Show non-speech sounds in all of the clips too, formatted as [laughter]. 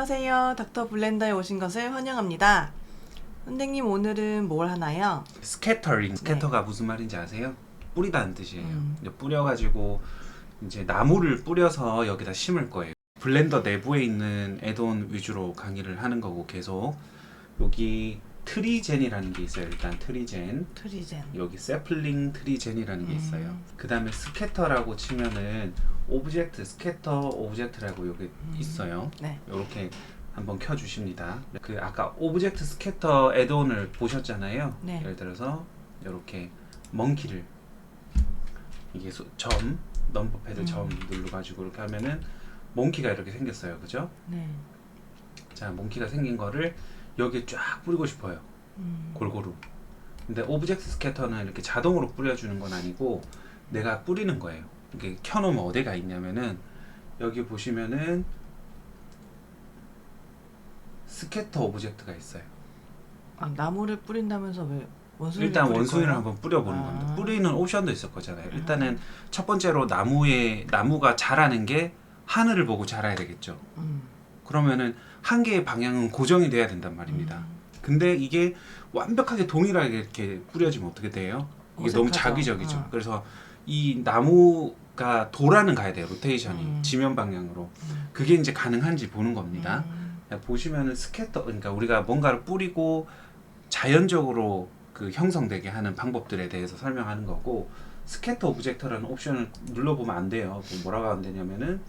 안녕하세요. 닥터 블렌더에 오신 것을 환영합니다. 선생님 오늘은 뭘 하나요? 스캐터링. 스캐터가 무슨 말인지 아세요? 뿌리다는 뜻이에요. 음. 이제 뿌려가지고 이제 나무를 뿌려서 여기다 심을 거예요. 블렌더 내부에 있는 애돈 위주로 강의를 하는 거고 계속 여기 트리젠이라는 게 있어요. 일단 트리젠. 트리젠. 여기 세플링 트리젠이라는 게 있어요. 음. 그 다음에 스캐터라고 치면은 오브젝트, 스캐터 오브젝트라고 여기 음. 있어요. 네. 이렇게 한번 켜주십니다. 그 아까 오브젝트 스캐터 애드온을 보셨잖아요. 네. 예를 들어서 이렇게 먼키를 이게 소- 점 넘버 패드 음. 점 눌러가지고 이렇게 하면은 몽키가 이렇게 생겼어요. 그죠? 네. 자, 몽키가 생긴 거를 여기에 쫙 뿌리고 싶어요. 음. 골고루. 근데 오브젝트 스캐터는 이렇게 자동으로 뿌려주는 건 아니고 내가 뿌리는 거예요. 이게 켜놓으면 어디가 있냐면은 여기 보시면은 스캐터 오브젝트가 있어요. 아, 나무를 뿌린다면서 왜 원숭이를 일단 원숭이를? 한번 뿌려보는 아. 겁니다. 뿌리는 옵션도 있을 거잖아요. 일단은 첫 번째로 나무에 나무가 자라는 게 하늘을 보고 자라야 되겠죠. 음. 그러면은 한 개의 방향은 고정이 돼야 된단 말입니다. 음. 근데 이게 완벽하게 동일하게 이렇게 뿌려지면 어떻게 돼요? 이게 너무 어색하죠. 자기적이죠. 어. 그래서 이 나무가 도라는 가야 돼요. 로테이션이 음. 지면 방향으로. 음. 그게 이제 가능한지 보는 겁니다. 음. 보시면은 스캐터 그러니까 우리가 뭔가를 뿌리고 자연적으로 그 형성되게 하는 방법들에 대해서 설명하는 거고 스캐터 오브젝트라는 옵션을 눌러보면 안 돼요. 그 뭐라고 안 되냐면은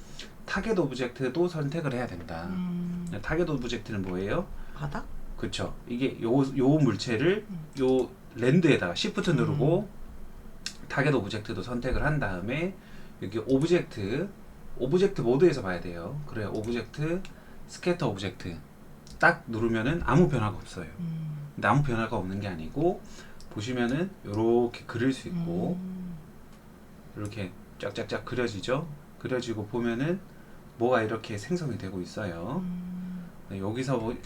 타겟 오브젝트도 선택을 해야 된다. 음. 타겟 오브젝트는 뭐예요? 바닥? 그쵸. 이게 요, 요 물체를 음. 요 랜드에다가 시프트 누르고 타겟 오브젝트도 선택을 한 다음에 여기 오브젝트 오브젝트 모드에서 봐야 돼요. 그래 오브젝트 스캐터 오브젝트 딱 누르면은 아무 변화가 없어요. 음. 근데 아무 변화가 없는 게 아니고 보시면은 요렇게 그릴 수 있고 음. 이렇게 쫙쫙쫙 그려지죠. 그려지고 보면은 뭐가 이렇게 생성이 되고 있어요. 음. 네, 여기서 뭐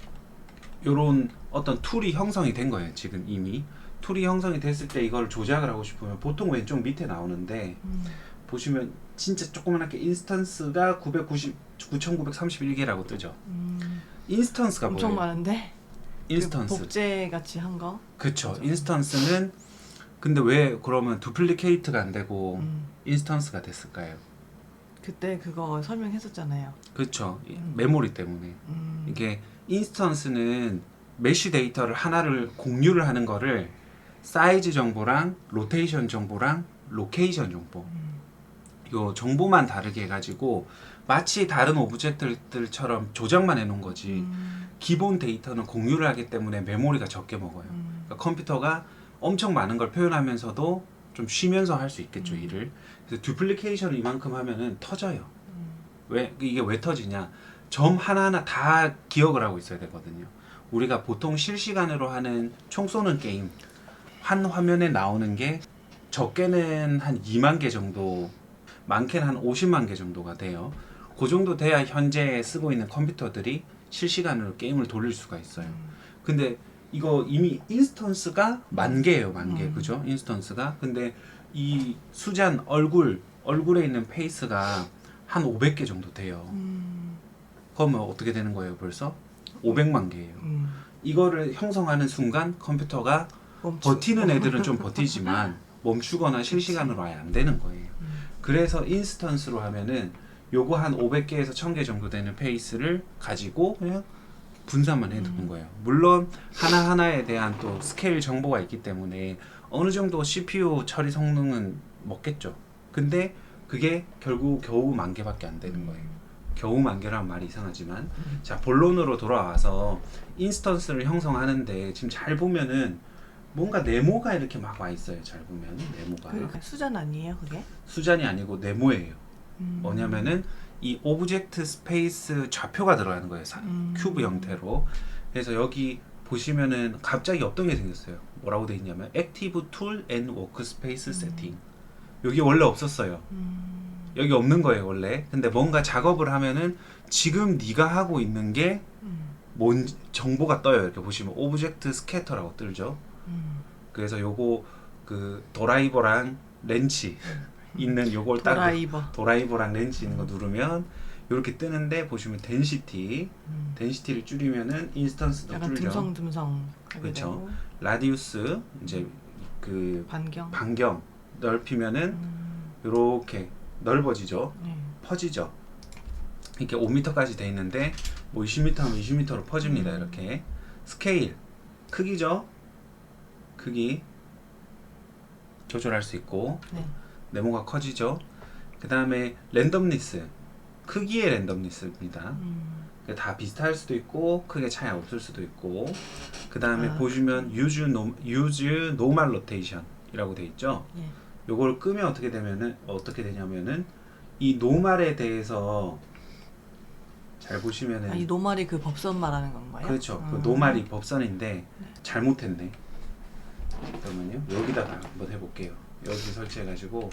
요런 어떤 툴이 형성이 된 거예요. 지금 이미 툴이 형성이 됐을 때 이걸 조작을 하고 싶으면 보통 왼쪽 밑에 나오는데 음. 보시면 진짜 조그맣게 인스턴스가 990 9931개라고 뜨죠. 음. 인스턴스가 엄청 뭐예요? 많은데? 인스턴스. 그 복제 같이 한 거? 그쵸. 인스턴스는 근데 왜 그러면 두플리케이트가 안 되고 음. 인스턴스가 됐을까요? 그때 그거 설명했었잖아요. 이 음. 메모리 때문에. 음. 이게 인스턴스는 메쉬 데이터를 하나를 공유를 하는 거를 사이즈 정보랑 로테이션 정보랑 로케이션 정보 음. 요 정보만 다르게 해가지고 마치 다른 오브젝트들처럼 조작만 해놓은 거지 음. 기본 데이터는 공유를 하기 때문에 메모리가 적게 먹어요 음. 그러니까 컴퓨터가 엄청 많은 걸 표현하면서도 좀 쉬면서 할 수 있겠죠 음. 일을 그래서 듀플리케이션을 이만큼 하면은 터져요 음. 왜 이게 왜 터지냐? 점 하나하나 다 기억을 하고 있어야 되거든요. 우리가 보통 실시간으로 하는 총 쏘는 게임 한 화면에 나오는 게 적게는 한 2만 개 정도, 많게는 한 50만 개 정도가 돼요. 그 정도 돼야 현재 쓰고 있는 컴퓨터들이 실시간으로 게임을 돌릴 수가 있어요. 근데 이거 이미 인스턴스가 만 개예요, 만 개. 음. 그죠? 인스턴스가. 근데 이 수잔 얼굴, 얼굴에 있는 페이스가 한 500개 정도 돼요. 음. 그러면 어떻게 되는 거예요, 벌써? 500만 개예요. 음. 이거를 형성하는 순간 컴퓨터가 멈추. 버티는 애들은 좀 버티지만 [laughs] 멈추거나 실시간으로 아예 안 되는 거예요. 음. 그래서 인스턴스로 하면은 요거 한 500개에서 1000개 정도 되는 페이스를 가지고 그냥 분산만 해두는 음. 거예요. 물론 하나 하나에 대한 또 스케일 정보가 있기 때문에 어느 정도 CPU 처리 성능은 먹겠죠. 근데 그게 결국 겨우 만 개밖에 안 되는 거예요. 겨우 만 개라는 말이 이상하지만 음. 자 본론으로 돌아와서 인스턴스를 형성하는데 지금 잘 보면은 뭔가 네모가 이렇게 막 와 있어요. 잘 보면 네모가 그, 그 수잔 아니에요, 그게? 수잔이 아니고 네모예요. 음. 뭐냐면은 이 오브젝트 스페이스 좌표가 들어가는 거예요. 사- 음. 큐브 형태로. 그래서 여기 보시면은 갑자기 없던 게 생겼어요. 뭐라고 돼 있냐면 액티브 툴 앤 워크스페이스 세팅. 여기 원래 없었어요. 음. 여기 없는 거예요, 원래. 근데 뭔가 작업을 하면은 지금 네가 하고 있는 게 음. 뭔 정보가 떠요. 이렇게 보시면 오브젝트 스캐터라고 뜨죠. 음. 그래서 요거 그 도라이버랑 렌치 있는 요걸 딱 도라이버. 도라이버랑 렌치 있는 거 누르면 이렇게 뜨는데 보시면 덴시티, 음. 덴시티를 줄이면은 인스턴스도 약간 줄죠. 듬성듬성 하게 그쵸. 되고 라디우스 이제 그 반경. 반경 넓히면은 음. 이렇게 넓어지죠. 네. 퍼지죠. 이렇게 5m까지 돼 있는데 뭐 20m면 20m로 퍼집니다. 음. 이렇게 스케일 크기죠. 크기 조절할 수 있고 네. 네모가 커지죠. 그 다음에 랜덤니스 크기의 랜덤니스입니다. 음. 다 비슷할 수도 있고 크게 차이 없을 수도 있고 그 다음에 아. 보시면 use no, use normal rotation이라고 돼 있죠. 예. 요걸 끄면 어떻게 되면은 어떻게 되냐면은 이 노말에 대해서 잘 보시면은 아, 이 노말이 그 법선 말하는 건가요? 네. 그렇죠. 그 음. 노말이 법선인데 잘못했네. 잠깐만요. 여기다가 한번 해볼게요. 여기 설치해가지고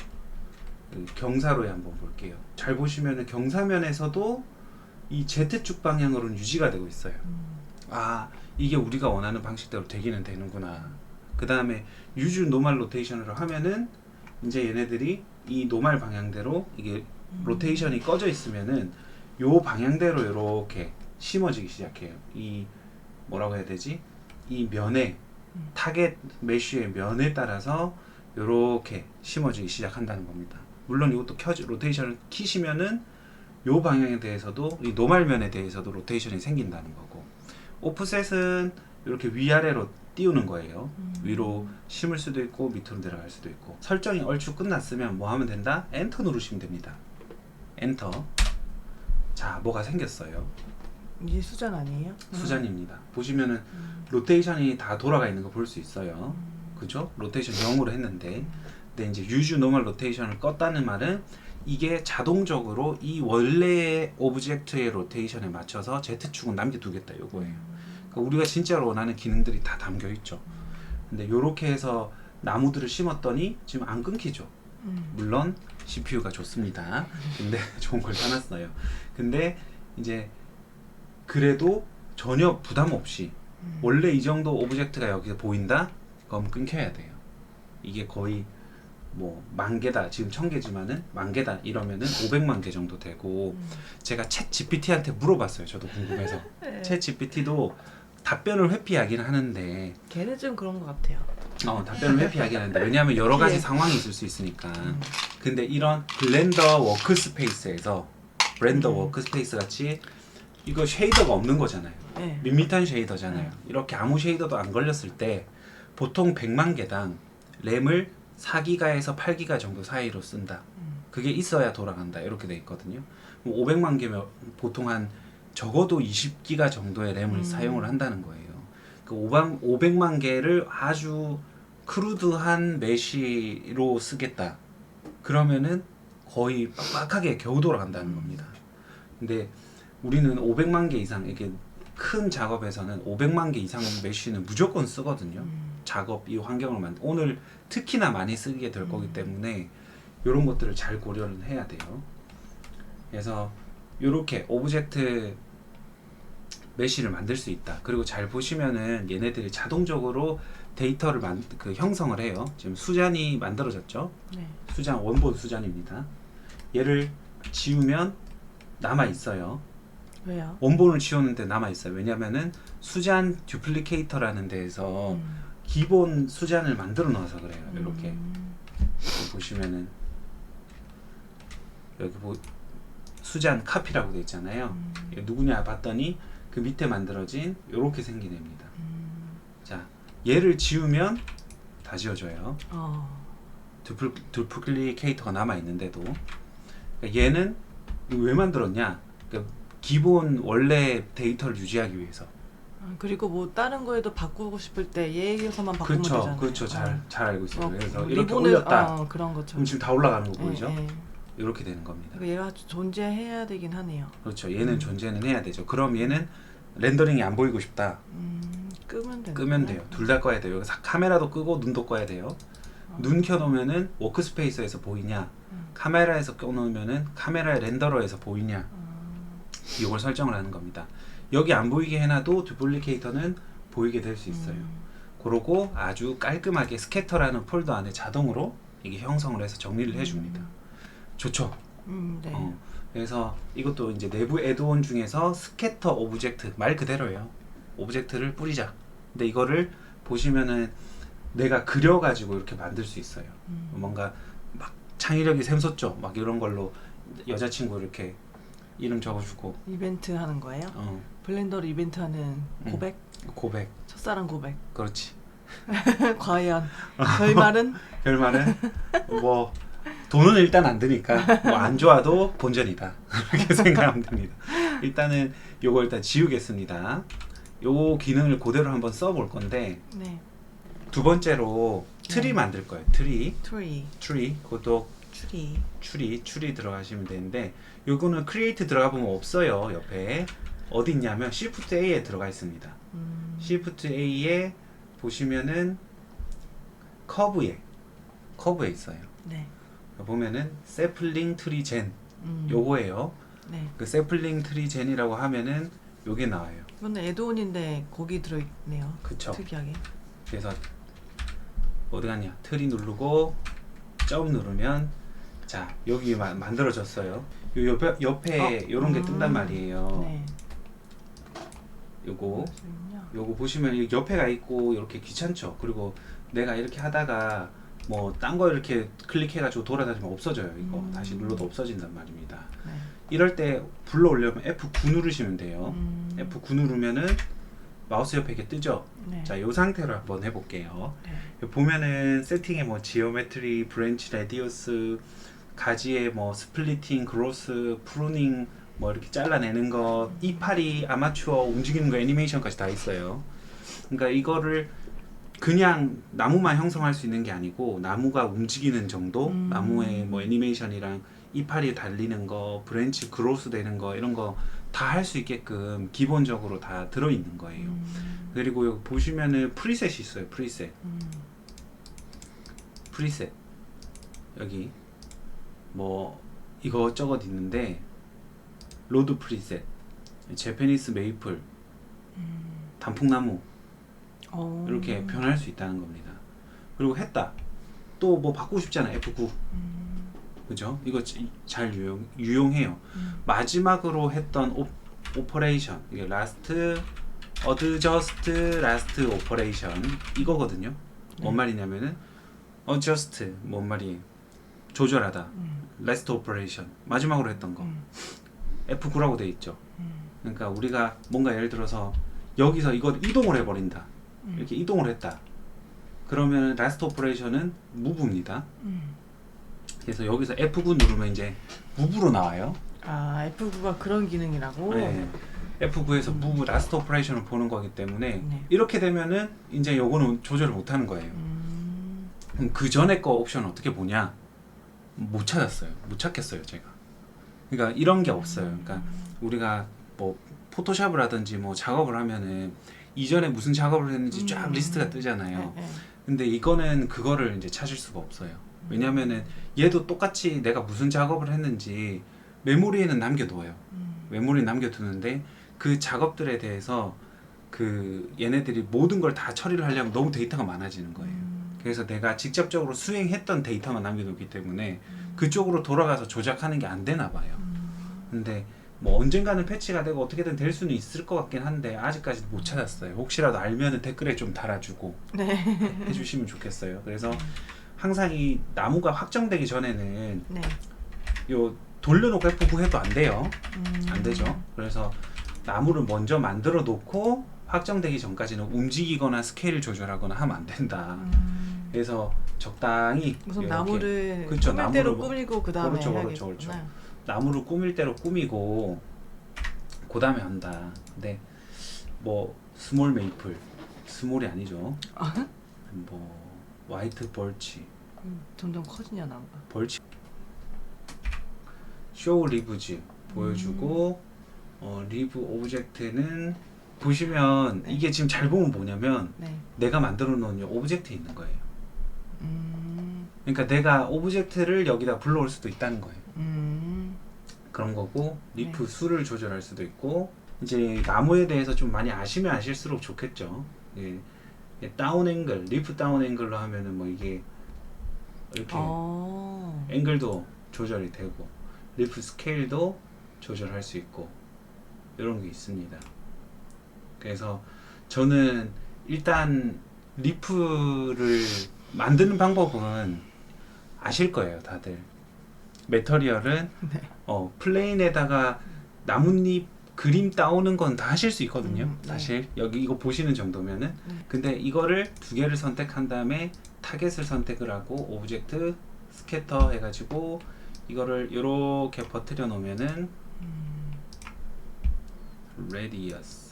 그 경사로에 한번 볼게요. 잘 보시면은 경사면에서도 이 Z축 방향으로는 유지가 되고 있어요. 음. 아 이게 우리가 원하는 방식대로 되기는 되는구나. 그 다음에 유즈 노말 로테이션으로 하면은 이제 얘네들이 이 노말 방향대로 이게 음. 로테이션이 꺼져 있으면은 요 방향대로 이렇게 심어지기 시작해요. 이 뭐라고 해야 되지? 이 면에 음. 타겟 메쉬의 면에 따라서 이렇게 심어지기 시작한다는 겁니다. 물론 이것도 켜지 로테이션을 키시면은 요 방향에 대해서도 이 노말 면에 대해서도 로테이션이 생긴다는 거고 오프셋은 이렇게 위아래로 띄우는 거예요. 음. 위로 심을 수도 있고 밑으로 내려갈 수도 있고 설정이 얼추 끝났으면 뭐 하면 된다? 엔터 누르시면 됩니다. 엔터. 자, 뭐가 생겼어요. 이게 수전 아니에요? 수잔입니다. 보시면은 음. 로테이션이 다 돌아가 있는 거 볼 수 있어요. 음. 그죠? 로테이션 0으로 했는데 근데 이제 유즈 노멀 로테이션을 껐다는 말은 이게 자동적으로 이 원래의 오브젝트의 로테이션에 맞춰서 Z축은 남겨두겠다 요거예요. 그러니까 우리가 진짜로 원하는 기능들이 다 담겨 있죠. 근데 요렇게 해서 나무들을 심었더니 지금 안 끊기죠. 음. 물론 CPU가 좋습니다. 근데 [laughs] 좋은 걸 사놨어요. 근데 이제 그래도 전혀 부담 없이 음. 원래 이 정도 오브젝트가 여기서 보인다? 그럼 끊겨야 돼요. 이게 거의 뭐 만 개다 지금 천 개지만은 만 개다 이러면은 500만 개 정도 되고 음. 제가 챗 GPT한테 물어봤어요. 저도 궁금해서 [laughs] 네. 챗 GPT도 답변을 회피하긴 하는데 걔는 좀 그런 것 같아요. 어, 답변을 회피하긴 하는데 왜냐하면 여러 가지 [laughs] 예. 상황이 있을 수 있으니까 음. 근데 이런 블렌더 워크스페이스에서 블렌더 음. 워크스페이스 같이 이거 쉐이더가 없는 거잖아요. 네. 밋밋한 쉐이더잖아요. 이렇게 아무 쉐이더도 안 걸렸을 때 보통 100만 개당 램을 4기가에서 8기가 정도 사이로 쓴다. 음. 그게 있어야 돌아간다. 이렇게 돼 있거든요. 500만 개면 보통 한 적어도 20기가 정도의 램을 음. 사용을 한다는 거예요. 그 500만 개를 아주 크루드한 메쉬로 쓰겠다. 그러면은 거의 빡빡하게 겨우 돌아간다는 음. 겁니다. 근데 우리는 500만 개 이상 이렇게 큰 작업에서는 500만 개 이상 메쉬는 무조건 쓰거든요. 음. 작업 이 환경을 만 오늘 특히나 많이 쓰게 될 거기 음. 때문에 이런 것들을 잘 고려를 해야 돼요. 그래서 이렇게 오브젝트 메쉬를 만들 수 있다. 그리고 잘 보시면은 얘네들이 자동적으로 데이터를 만, 그 형성을 해요. 지금 수잔이 만들어졌죠. 네. 수잔 원본 수잔입니다. 얘를 지우면 남아 있어요. 왜요? 원본을 지웠는데 남아 있어요. 왜냐면은 수잔 듀플리케이터라는 데에서 음. 기본 수잔을 만들어 놓아서 그래요. 이렇게 음. 보시면은 여기 보 수잔 카피라고 돼 있잖아요. 음. 누구냐 봤더니 그 밑에 만들어진 이렇게 생긴 애입니다. 음. 자, 얘를 지우면 다 지워져요. 어. 두플 두플리케이터가 남아 있는데도 그러니까 얘는 왜 만들었냐? 그러니까 기본 원래 데이터를 유지하기 위해서. 아, 그리고 뭐 다른 거에도 바꾸고 싶을 때 얘에서만 바꾸면 그렇죠, 되잖아요. 그렇죠. 잘 어. 잘 알고 있어요. 어, 그래서 뭐 이렇게 리본을- 올렸다. 어, 그런 것처럼. 그럼 지금 다 올라가는 거 보이죠? 예, 예. 이렇게 되는 겁니다. 그러니까 얘가 존재해야 되긴 하네요. 그렇죠. 얘는 음. 존재는 해야 되죠. 그럼 얘는 렌더링이 안 보이고 싶다. 음, 끄면 끄면 돼요. 둘 다 꺼야 돼요. 여기서 카메라도 끄고 눈도 꺼야 돼요. 눈 켜놓으면은 워크스페이스에서 보이냐, 음. 카메라에서 켜놓으면은 카메라의 렌더러에서 보이냐, 이걸 설정을 하는 겁니다. 여기 안 보이게 해놔도 듀플리케이터는 보이게 될 수 있어요. 음. 그러고 아주 깔끔하게 스캐터라는 폴더 안에 자동으로 이게 형성을 해서 정리를 해줍니다. 좋죠. 음, 네. 어, 그래서 이것도 이제 내부 애드온 중에서 스캐터 오브젝트 말 그대로예요. 오브젝트를 뿌리자. 근데 이거를 보시면은 내가 그려가지고 이렇게 만들 수 있어요. 음. 뭔가 막 창의력이 샘솟죠. 막 이런 걸로 여자친구 이렇게 이름 적어주고 이벤트 하는 거예요? 어, 블렌더로 이벤트 하는 고백? 고백. 첫사랑 고백. 그렇지. [laughs] 과연 저희 말은 [laughs] 결말은 뭐 돈은 일단 안 드니까 뭐 안 좋아도 본전이다 [laughs] 그렇게 생각하면 됩니다. 일단은 요거 일단 지우겠습니다. 요 기능을 그대로 한번 써볼 건데 네. 두 번째로 트리 네. 만들 거예요. 트리, 트리, 트리 그것도 추리. 추리, 추리 들어가시면 되는데 요거는 크리에이트 들어가 보면 없어요. 옆에 어디 있냐면 Shift A에 들어가 있습니다. 음. Shift A에 보시면은 커브에 커브에 있어요. 네. 보면은 세플링 트리 젠 음. 요거예요. 네. 그 세플링 트리 젠이라고 하면은 요게 나와요. 이건 애드온인데 거기 들어있네요. 그쵸? 특이하게. 그래서 어디 갔냐? 트리 누르고 점 누르면 자 여기 마, 만들어졌어요. 요 옆에 옆에 어, 요런 게 음. 뜬단 말이에요. 네. 요거. 요거 보시면 이 옆에가 있고 이렇게 귀찮죠. 그리고 내가 이렇게 하다가 뭐 딴 거 이렇게 클릭해가지고 돌아다니면 없어져요. 이거 음. 다시 눌러도 없어진단 말입니다. 네. 이럴 때 불러 올려면 F9 누르시면 돼요. 음. F9 누르면은 마우스 옆에 이렇게 뜨죠. 네. 자, 이 상태로 한번 해볼게요. 네. 보면은 세팅에 뭐 지오메트리, 브랜치, 레디우스, 가지에 뭐 스플리팅, 그로스, 프루닝 뭐 이렇게 잘라내는 거, 이파리, 아마추어 움직이는 거 애니메이션까지 다 있어요. 그러니까 이거를 그냥 나무만 형성할 수 있는 게 아니고 나무가 움직이는 정도, 음. 나무의 뭐 애니메이션이랑 이파리 달리는 거, 브랜치 그로스 되는 거 이런 거 다 할 수 있게끔 기본적으로 다 들어 있는 거예요. 음. 그리고 여기 보시면은 프리셋이 있어요. 프리셋. 음. 프리셋. 여기 뭐 이것저것 있는데 로드 프리셋. 제페니스 메이플, 음. 단풍나무 어. 이렇게 변할 수 있다는 겁니다. 그리고 했다. 또 뭐 바꾸고 싶잖아. F9. 음. 그죠? 이거 지- 잘 유용, 유용해요. 음. 마지막으로 했던 오, 오퍼레이션 이게 라스트 어드저스트 라스트 오퍼레이션 이거거든요. 뭔 네. 말이냐면은 어저스트 뭔 말이에요? 조절하다. 음. 라스트 오퍼레이션 마지막으로 했던 거 음. F9라고 돼 있죠. 음. 그러니까 우리가 뭔가 예를 들어서 여기서 이걸 이동을 해버린다. 음. 이렇게 이동을 했다. 그러면 라스트 오퍼레이션은 무브입니다. 음. 그래서 여기서 F9 누르면 이제 무브로 나와요. 아 F9가 그런 기능이라고. 네. F9에서 무브 라스트 오퍼레이션을 보는 거기 때문에 네. 이렇게 되면은 이제 요거는 조절을 못 하는 거예요. 음. 그럼 그 전에 거 옵션 어떻게 보냐? 못 찾았어요. 못 찾겠어요, 제가. 그러니까 이런 게 없어요. 그러니까 우리가 뭐 포토샵을 하든지 뭐 작업을 하면은 이전에 무슨 작업을 했는지 쫙 음. 리스트가 뜨잖아요. 네, 네. 근데 이거는 그거를 이제 찾을 수가 없어요. 왜냐면은 얘도 똑같이 내가 무슨 작업을 했는지 메모리에는 남겨둬요. 음. 메모리에 남겨두는데 그 작업들에 대해서 그 얘네들이 모든 걸 다 처리를 하려면 너무 데이터가 많아지는 거예요. 음. 그래서 내가 직접적으로 수행했던 데이터만 남겨놓기 때문에 음. 그쪽으로 돌아가서 조작하는 게 안 되나 봐요. 음. 근데 뭐 언젠가는 패치가 되고 어떻게든 될 수는 있을 것 같긴 한데 아직까지 못 찾았어요. 혹시라도 알면은 댓글에 좀 달아주고 네. [laughs] 해주시면 좋겠어요. 그래서 항상 이 나무가 확정되기 전에는 네. 요 돌려놓고 F9 해도 안 돼요. 음. 안 되죠. 그래서 나무를 먼저 만들어 놓고 확정되기 전까지는 움직이거나 스케일을 조절하거나 하면 안 된다. 음. 그래서 적당히 이렇게 나무를 그쵸, 꾸밀 대로 나무를 뭐- 꾸밀고 그 다음에 그렇죠. 그렇죠, 그렇죠. 나무를 꾸밀 대로 꾸미고 그 다음에 한다. 근데 뭐 스몰 메이플, 스몰이 아니죠. 아? 뭐 화이트 벌치, 음, 점점 커지냐 나무가. 벌치, 쇼 리브즈 보여주고 어, 리브 오브젝트는 보시면 네. 이게 지금 잘 보면 뭐냐면 네. 내가 만들어 놓은 이 오브젝트 있는 거예요. 음. 그러니까 내가 오브젝트를 여기다 불러올 수도 있다는 거예요. 음. 그런 거고 리프 네. 수를 조절할 수도 있고 이제 나무에 대해서 좀 많이 아시면 아실수록 좋겠죠. 예. 예, 다운 앵글, 리프 다운 앵글로 하면은 뭐 이게 이렇게 어. 앵글도 조절이 되고 리프 스케일도 조절할 수 있고 이런 게 있습니다. 그래서 저는 일단 리프를 만드는 방법은 아실 거예요, 다들. 메터리얼은 [laughs] 어, 플레인에다가 나뭇잎 그림 따오는 건 다 하실 수 있거든요. 음, 네. 사실 여기 이거 보시는 정도면은 네. 근데 이거를 두 개를 선택한 다음에 타겟을 선택을 하고 오브젝트 스캐터 해가지고 이거를 이렇게 버티려 놓으면은 음, 레디어스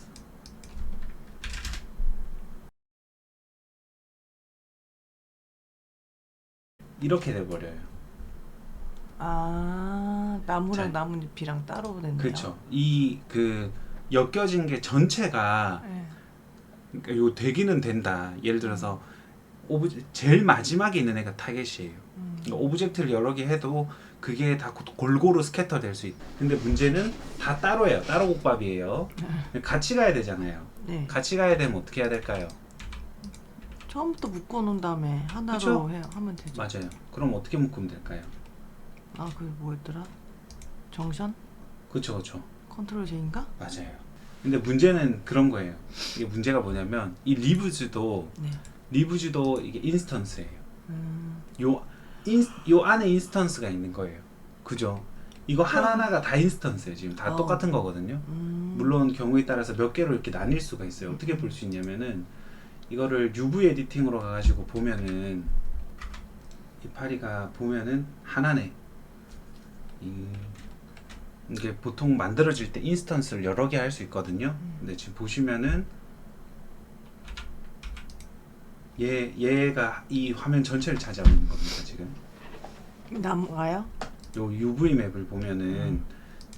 이렇게 돼버려요. 아 나무랑 자. 나뭇잎이랑 따로 냈네요. 그렇죠. 이 그 엮여진 게 전체가 네. 그러니까 요 되기는 된다. 예를 들어서 오브 제일 마지막에 있는 애가 타겟이에요. 음, 그러니까 오브젝트를 여러 개 해도 그게 다 고- 골고루 스캐터 될 수 있. 근데 문제는 다 따로예요. 따로 국밥이에요. 같이 가야 되잖아요. 네. 같이 가야 되면 어떻게 해야 될까요? 처음부터 묶어 놓은 다음에 하나로 그쵸? 해, 하면 되죠. 맞아요. 그럼 어떻게 묶으면 될까요? 아, 그게 뭐였더라? 정션? 그렇죠, 그렇죠. 컨트롤 J인가? 맞아요. 근데 문제는 그런 거예요. 이게 문제가 뭐냐면 이 리브즈도 네. 리브즈도 이게 인스턴스예요. 음, 요, 인, 요 안에 인스턴스가 있는 거예요. 그죠? 이거 하나하나가 다 인스턴스예요. 지금 다 어. 똑같은 거거든요. 음, 물론 경우에 따라서 몇 개로 이렇게 나뉠 수가 있어요. 어떻게 볼 수 있냐면은 이거를 UV 에디팅으로 가가지고 보면은 이 파리가 보면은 하나네. 이, 이게 보통 만들어질 때 인스턴스를 여러 개 할 수 있거든요. 근데 지금 보시면은 얘 얘가 이 화면 전체를 차지하고 있는 겁니다. 지금 나무가요? 요 UV 맵을 보면은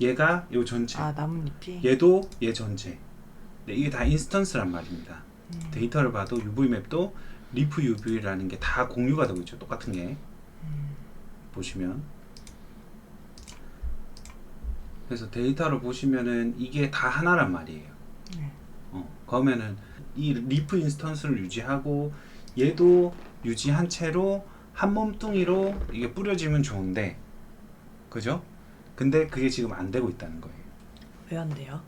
얘가 요 전체 아, 나뭇잎이? 얘도 얘 전체. 네, 이게 다 인스턴스란 말입니다. 음, 데이터를 봐도 UV 맵도 리프 UV라는 게 다 공유가 되고 있죠. 똑같은 게 음, 보시면. 그래서 데이터를 보시면은 이게 다 하나란 말이에요. 네. 어, 그러면은 이 리프 인스턴스를 유지하고 얘도 유지한 채로 한 몸뚱이로 이게 뿌려지면 좋은데, 그죠? 근데 그게 지금 안 되고 있다는 거예요. 왜 안 돼요?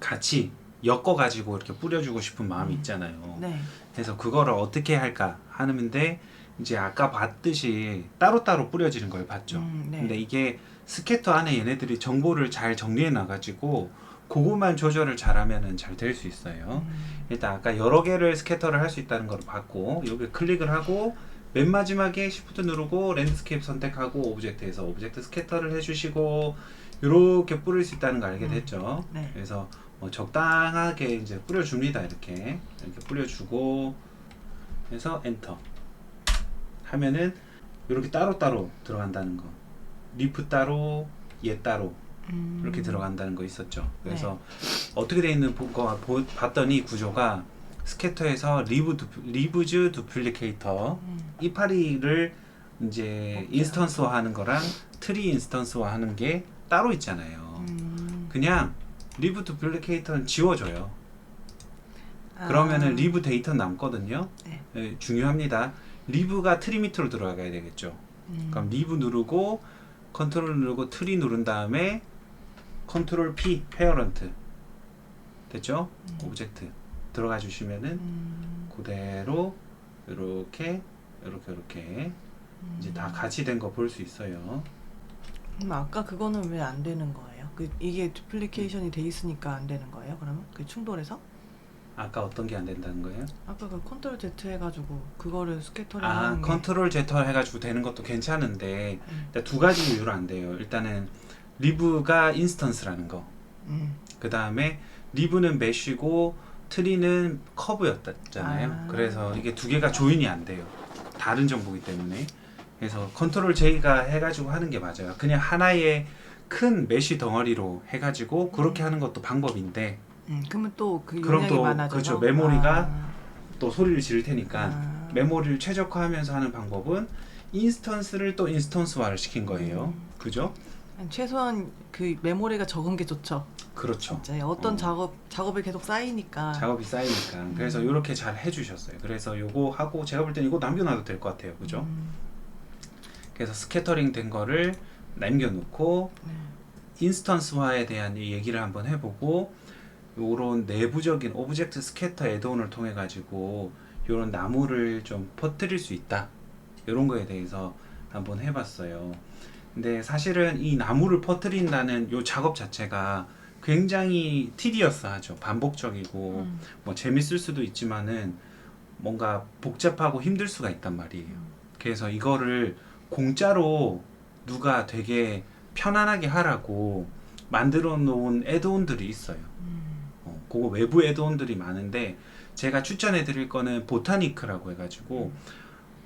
같이 엮어 가지고 이렇게 뿌려주고 싶은 마음이 음. 있잖아요. 네. 그래서 그거를 어떻게 할까 하는데 이제 아까 봤듯이 따로따로 뿌려지는 걸 봤죠. 음, 네. 근데 이게 스캐터 안에 얘네들이 정보를 잘 정리해 놔가지고 그것만 조절을 잘하면은 잘 될 수 있어요. 음, 일단 아까 여러 개를 스캐터를 할 수 있다는 걸 봤고 여기 클릭을 하고 맨 마지막에 Shift 누르고 랜드스케이프 선택하고 오브젝트에서 오브젝트 스캐터를 해주시고 이렇게 뿌릴 수 있다는 걸 알게 음, 됐죠. 네. 그래서 뭐 적당하게 이제 뿌려줍니다. 이렇게 이렇게 뿌려주고 해서 엔터 하면은 이렇게 따로 따로 들어간다는 거. 리프 따로 얘 따로 음, 이렇게 들어간다는 거 있었죠. 그래서 어떻게 돼 있는 거 보- 봤더니 구조가 스캐터에서 리브 두, 리브즈 두플리케이터 음, 이파리를 이제 볼게요. 인스턴스화하는 거랑 트리 인스턴스화하는 게 따로 있잖아요. 음, 그냥 리브 두플리케이터는 지워줘요. 아, 그러면은 리브 데이터 남거든요. 네. 예, 중요합니다. 리브가 트리 밑으로 들어가야 되겠죠. 음, 그럼 리브 누르고 컨트롤 누르고 트리 누른 다음에 컨트롤 P 페어런트 됐죠? 음. 오브젝트 들어가 주시면은 음, 그대로 이렇게 이렇게 이렇게 음. 이제 다 같이 된 거 볼 수 있어요. 그럼 아까 그거는 왜 안 되는 거예요? 그 이게 두플리케이션이 돼 있으니까 안 되는 거예요? 그러면 그 충돌해서? 아까 어떤 게 안 된다는 거예요? 아까 그 컨트롤 Z 해가지고 그거를 스캐터링 아 하는 게 컨트롤 Z 해가지고 되는 것도 괜찮은데 음, 일단 두 가지 이유로 안 돼요. 일단은 리브가 인스턴스라는 거. 음, 그 다음에 리브는 메쉬고 트리는 커브였잖아요. 아. 그래서 이게 두 개가 조인이 안 돼요. 다른 정보기 때문에. 그래서 컨트롤 J가 해가지고 하는 게 맞아요. 그냥 하나의 큰 메쉬 덩어리로 해가지고 그렇게 하는 것도 방법인데 음, 그러면 또그 그럼 용량이 또 많아져서 그렇죠. 메모리가 아, 또 소리를 지를 테니까 아. 메모리를 최적화하면서 하는 방법은 인스턴스를 또 인스턴스화를 시킨 거예요. 음. 그죠? 최소한 그 메모리가 적은 게 좋죠. 그렇죠. 진짜 어떤 어. 작업 작업이 계속 쌓이니까. 작업이 쌓이니까 그래서 이렇게 잘 해주셨어요. 그래서 요거 하고 제가 볼 때는 이거 남겨놔도 될 것 같아요. 그죠? 음, 그래서 스캐터링 된 거를 남겨놓고 네. 인스턴스화에 대한 이 얘기를 한번 해보고 요런 내부적인 오브젝트 스캐터 애드온을 통해 가지고 요런 나무를 좀 퍼뜨릴 수 있다 이런 거에 대해서 한번 해봤어요. 근데 사실은 이 나무를 퍼뜨린다는 요 작업 자체가 굉장히 티디어스하죠. 반복적이고 음. 뭐 재밌을 수도 있지만은 뭔가 복잡하고 힘들 수가 있단 말이에요. 그래서 이거를 공짜로 누가 되게 편안하게 하라고 만들어 놓은 애드온들이 있어요. 음. 어, 그거 외부 애드온들이 많은데 제가 추천해 드릴 거는 보타니크라고 해가지고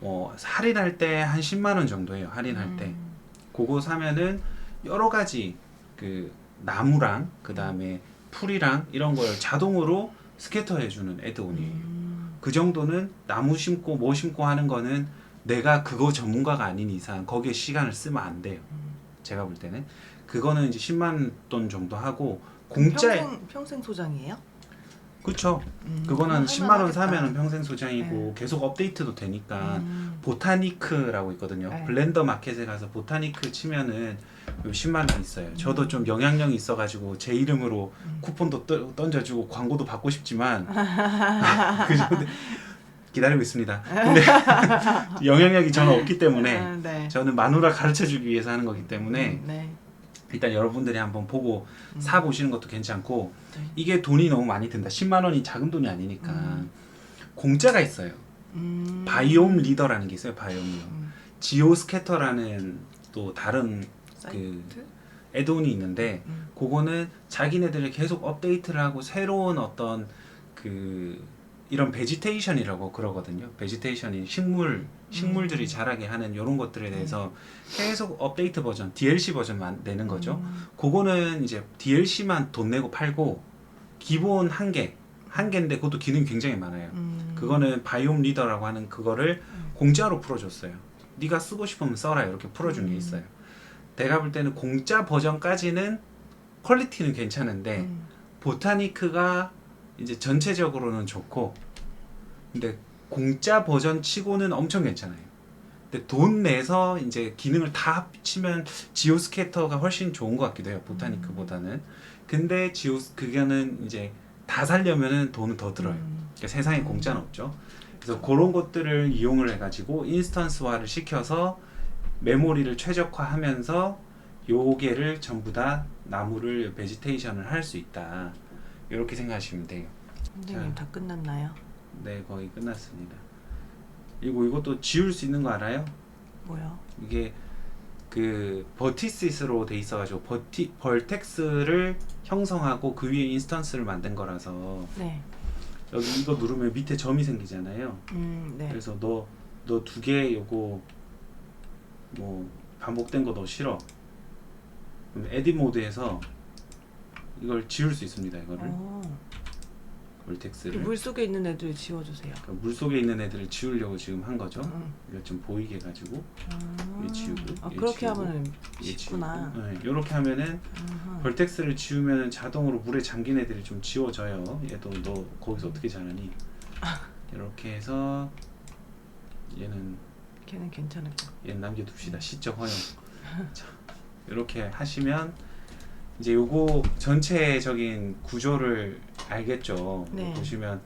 어, 할인할 때 한 10만 원 정도예요. 할인할 때. 음. 그거 사면은 여러 가지 그 나무랑 그 다음에 풀이랑 이런 걸 자동으로 스캐터 해주는 애드온이에요. 음. 그 정도는 나무 심고 뭐 심고 하는 거는 내가 그거 전문가가 아닌 이상 거기에 시간을 쓰면 안 돼요. 음. 제가 볼 때는 그거는 이제 10만 돈 정도 하고 공짜에 평생, 평생 소장이에요? 그쵸 음, 그거는 그럼 10만 원. 사면은 평생 소장이고 네. 계속 업데이트도 되니까 음. 보타니크라고 있거든요. 네. 블렌더 마켓에 가서 보타니크 치면은 요 10만 원 있어요. 저도 좀 영향력이 있어가지고 제 이름으로 음. 쿠폰도 떠- 던져주고 광고도 받고 싶지만 [laughs] [laughs] 그 정도 기다리고 있습니다. 근데 [laughs] 영향력이 저는 없기 때문에 아, 네. 저는 마누라 가르쳐주기 위해서 하는 거기 때문에 음, 네. 일단 여러분들이 한번 보고 음. 사 보시는 것도 괜찮고 네. 이게 돈이 너무 많이 든다. 10만 원이 작은 돈이 아니니까 음. 공짜가 있어요. 음. 바이옴 리더라는 게 있어요. 바이옴이요. 음. 지오 스캐터라는 또 다른 그 사이트? 애드온이 있는데 음. 그거는 자기네들이 계속 업데이트를 하고 새로운 어떤 그 이런 베지테이션이라고 그러거든요. 베지테이션이 식물 식물들이 음. 자라게 하는 이런 것들에 대해서 계속 업데이트 버전, DLC 버전만 내는 거죠. 음. 그거는 이제 DLC만 돈 내고 팔고 기본 한 개, 한 개인데 그것도 기능이 굉장히 많아요. 음. 그거는 바이옴 리더라고 하는 그거를 음. 공짜로 풀어줬어요. 네가 쓰고 싶으면 써라 이렇게 풀어준 게 음. 있어요. 내가 볼 때는 공짜 버전까지는 퀄리티는 괜찮은데 음. 보타니크가 이제 전체적으로는 좋고 근데 공짜 버전 치고는 엄청 괜찮아요. 근데 돈 내서 이제 기능을 다 합치면 지오스캐터가 훨씬 좋은 것 같기도 해요. 보타니크보다는. 근데 지오 그거는 이제 다 살려면은 돈은 더 들어요. 음. 그러니까 세상에 공짜는 없죠. 그래서 그런 것들을 이용을 해가지고 인스턴스화를 시켜서 메모리를 최적화하면서 요게를 전부 다 나무를 베지테이션을 할 수 있다. 이렇게 생각하시면 돼요. 선생님 자. 다 끝났나요? 네, 거의 끝났습니다. 그리고 이것도 지울 수 있는 거 알아요? 뭐요? 이게 그 버티시스로 돼 있어가지고 버티 벌텍스를 형성하고 그 위에 인스턴스를 만든 거라서 네. 여기 이거 누르면 밑에 점이 생기잖아요. 음, 네. 그래서 너 너 두 개 요거 뭐 반복된 거 너 싫어. 그럼 에디 모드에서 이걸 지울 수 있습니다. 이거를 어. 볼텍스를 물 속에 있는 애들 지워주세요. 그러니까 물 속에 있는 애들을 지우려고 지금 한 거죠. 음. 이거 좀 보이게 해 가지고 아, 얘 지우고, 아 얘 그렇게 지우고, 하면은 얘 쉽구나. 지우고. 네, 이렇게 하면은 아하. 벌텍스를 지우면 자동으로 물에 잠긴 애들이 좀 지워져요. 얘도 너 거기서 어떻게 자라니? [laughs] 이렇게 해서 얘는 걔는 괜찮을 것. 얘는 남겨둡시다. 시적 허용. [laughs] 자, 이렇게 하시면 이제 요거 전체적인 구조를 알겠죠. 네. 보시면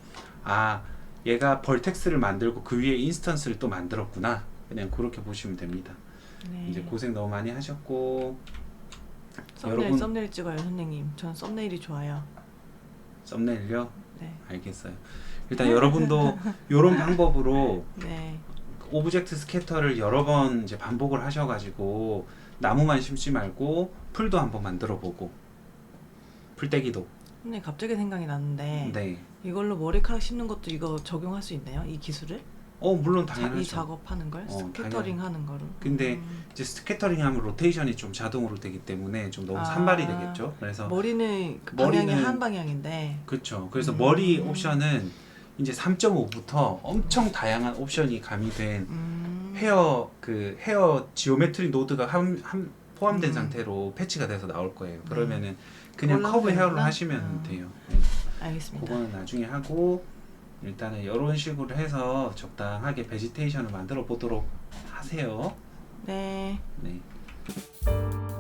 아 얘가 벌텍스를 만들고 그 위에 인스턴스를 또 만들었구나. 그냥 그렇게 보시면 됩니다. 네. 이제 고생 너무 많이 하셨고 썸네일 여러분- 썸네일 찍어요, 선생님. 전 썸네일이 좋아요. 썸네일요. 네. 알겠어요. 일단 [laughs] 여러분도 이런 방법으로 네. 오브젝트 스캐터를 여러 번 이제 반복을 하셔가지고 나무만 심지 말고 풀도 한번 만들어 보고 풀떼기도. 선생님 갑자기 생각이 났는데 네. 이걸로 머리카락 심는 것도 이거 적용할 수 있나요? 이 기술을? 어 물론 자, 당연하죠. 이 작업하는 걸 어, 스캐터링 하는 거를. 근데 음. 이제 스캐터링 하면 로테이션이 좀 자동으로 되기 때문에 좀 너무 아. 산발이 되겠죠. 그래서 머리는 그 방향이 머리는- 한 방향인데. 그렇죠. 그래서 음. 머리 옵션은 이제 3.5부터 엄청 다양한 옵션이 가미된 음. 헤어 그 헤어 지오메트리 노드가 한, 한 포함된 음. 상태로 패치가 돼서 나올 거예요. 그러면은 그냥 커브 하면 헤어로? 하시면 음. 돼요. 알겠습니다. 그거는 나중에 하고 일단은 이런 식으로 해서 적당하게 베지테이션을 만들어 보도록 하세요. 네. 네. 네.